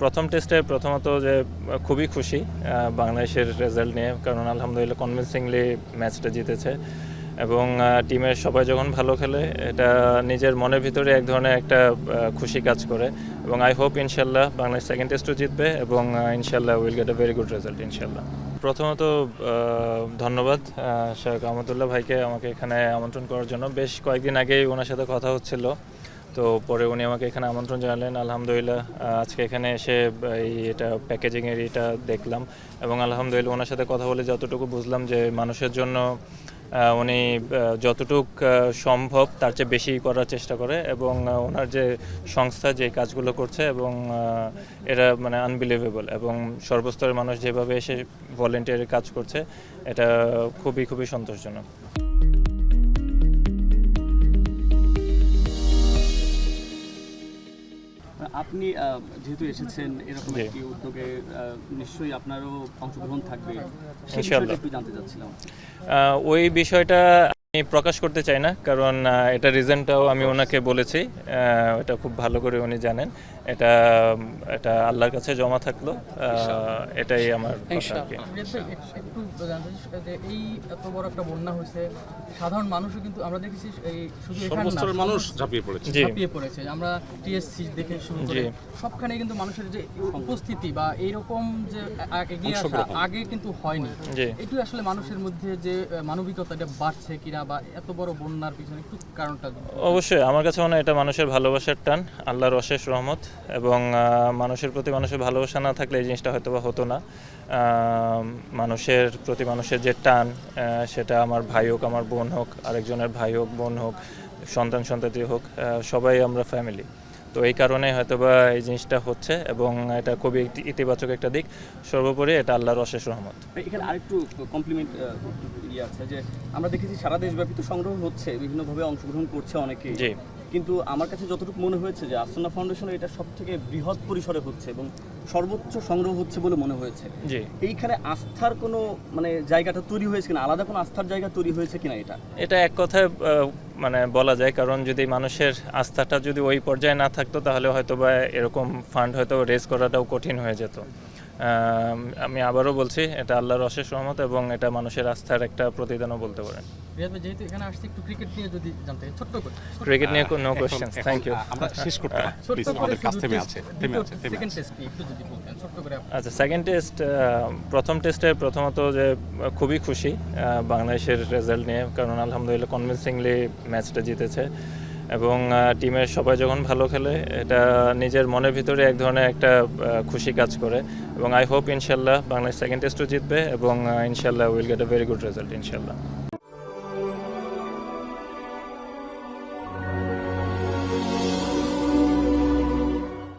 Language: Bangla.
প্রথম টেস্টে প্রথমত যে, খুবই খুশি বাংলাদেশের রেজাল্ট নিয়ে। কারণ আলহামদুলিল্লাহ কনভিনসিংলি ম্যাচটা জিতেছে। এবং টিমের সবাই যখন ভালো খেলে, এটা নিজের মনের ভিতরে এক ধরনের একটা খুশি কাজ করে। এবং আই হোপ ইনশাল্লাহ বাংলাদেশ সেকেন্ড টেস্টও জিতবে এবং ইনশাল্লাহ will get a very good result ইনশাল্লাহ। প্রথমত ধন্যবাদ শেখ আহমদুল্লাহ ভাইকে আমাকে এখানে আমন্ত্রণ করার জন্য। বেশ কয়েকদিন আগেই ওনার সাথে কথা হচ্ছিল। তো পরে উনি আমাকে এখানে আমন্ত্রণ জানালেন, আলহামদুলিল্লাহ। আজকে এখানে এসে এই এটা প্যাকেজিংয়ের এটা দেখলাম এবং আলহামদুলিল্লাহ ওনার সাথে কথা বলে যতটুকু বুঝলাম যে মানুষের জন্য উনি যতটুক সম্ভব তার চেয়ে বেশি করার চেষ্টা করে এবং ওনার যে সংস্থা যে কাজগুলো করছে এবং এটা মানে আনবিলিভেবল এবং সর্বস্তরের মানুষ যেভাবে এসে ভলেন্টিয়ারের কাজ করছে, এটা খুবই খুবই সন্তোষজনক। আপনি আহ, যেহেতু এসেছেন এরকম একটি উদ্যোগে নিশ্চয়ই আপনারও অংশগ্রহণ থাকবে। সেই বিষয়টা একটু জানতে চাচ্ছিলাম। আহ, ওই বিষয়টা আমি প্রকাশ করতে চাই না কারণ এটা রিজনটাও আমি ওনাকে বলেছি এটা খুব ভালো করে উনি জানেন। এটা এটা আল্লাহর কাছে জমা থাকল এটাই আমার এই এত বড় একটা বন্যা হয়েছে সাধারণ মানুষও কিন্তু আমরা দেখেছি এই শুধু এখানে মানুষ ঝাঁপিয়ে পড়েছে। ঝাঁপিয়ে পড়েছে। আমরা টিএসসি দেখে শুরু করে সবখানে কিন্তু মানুষের যে উপস্থিতি বা এইরকম যে এগিয়ে আসা আগে কিন্তু হয়নি। জি। একটু আসলে মানুষের মধ্যে যে মানবিকতাটা বাড়ছে কিনা অবশ্যই, আমার কাছে মনে হয় এটা মানুষের ভালোবাসার টান, আল্লাহর অশেষ রহমত এবং মানুষের প্রতি মানুষের ভালোবাসা না থাকলে এই জিনিসটা হয়তো বা হতো না। মানুষের প্রতি মানুষের যে টান সেটা আমার ভাই হোক, আমার বোন হোক, আরেকজনের ভাই হোক, বোন হোক, সন্তান সন্ততি হোক সবাই আমরা ফ্যামিলি তো এই কারণে হয়তোবা এই জিনিসটা হচ্ছে এবং এটা খুবই ইতিবাচক একটা দিক। সর্বোপরি এটা আল্লাহর অশেষ রহমত। এখানে আরেকটু কমপ্লিমেন্ট ইয়ে আছে যে আমরা দেখেছি সারা দেশব্যাপী তো সংগ্রহ হচ্ছে বিভিন্নভাবে অংশগ্রহণ করছে অনেকে জি। কিন্তু আমার কাছে যতটুকু মনে হয়েছে যে আসন্না ফাউন্ডেশন এটা সব থেকে বৃহৎ পরিসরে হচ্ছে এবং সর্বোচ্চ সংগ্রহ হচ্ছে বলে মনে হয়েছে। জি। এইখানে আস্থার কোনো মানে জায়গাটা তৈরি হয়েছে কিনা? আলাদা কোনো আস্থার জায়গা তৈরি হয়েছে কিনা এটা? এটা এক কথায় মানে বলা যায়। কারণ যদি মানুষের আস্থাটা যদি ওই পর্যায়ে না থাকতো তাহলে হয়তো বা এরকম ফান্ড হয়তো রেজ করাটাও কঠিন হয়ে যেত। আম, আবারও বলছি এটা আল্লাহর অশেষ রহমত এবং এটা মানুষের আস্থার একটা প্রতিদানও বলতে পারেন। যেহেতু এখানে আসছে একটু ক্রিকেট নিয়ে যদি জানতে ছোট্ট করে ক্রিকেট নিয়ে নো এখন- থ্যাংক ইউ আমরা শেষ করতে প্লিজ আমাদের কাছ শুধু আছে থেমে আছে থেমে second আছে। test নিয়ে একটু যদি বলতেন ছোট্ট করে আচ্ছা সেকেন্ড টেস্ট প্রথম টেস্টে প্রথমত যে খুবই খুশি বাংলাদেশের রেজাল্ট নিয়ে কারণ আলহামদুলিল্লাহ কনভিনসিংলি ম্যাচটা জিতেছে। এবং টিমের সবাই যখন ভালো খেলে, এটা নিজের মনের ভিতরে এক ধরনের একটা খুশি কাজ করে। এবং আই হোপ ইনশাল্লাহ বাংলাদেশ সেকেন্ড টেস্টও জিতবে এবং ইনশাল্লাহ will get a very good result ইনশাল্লাহ।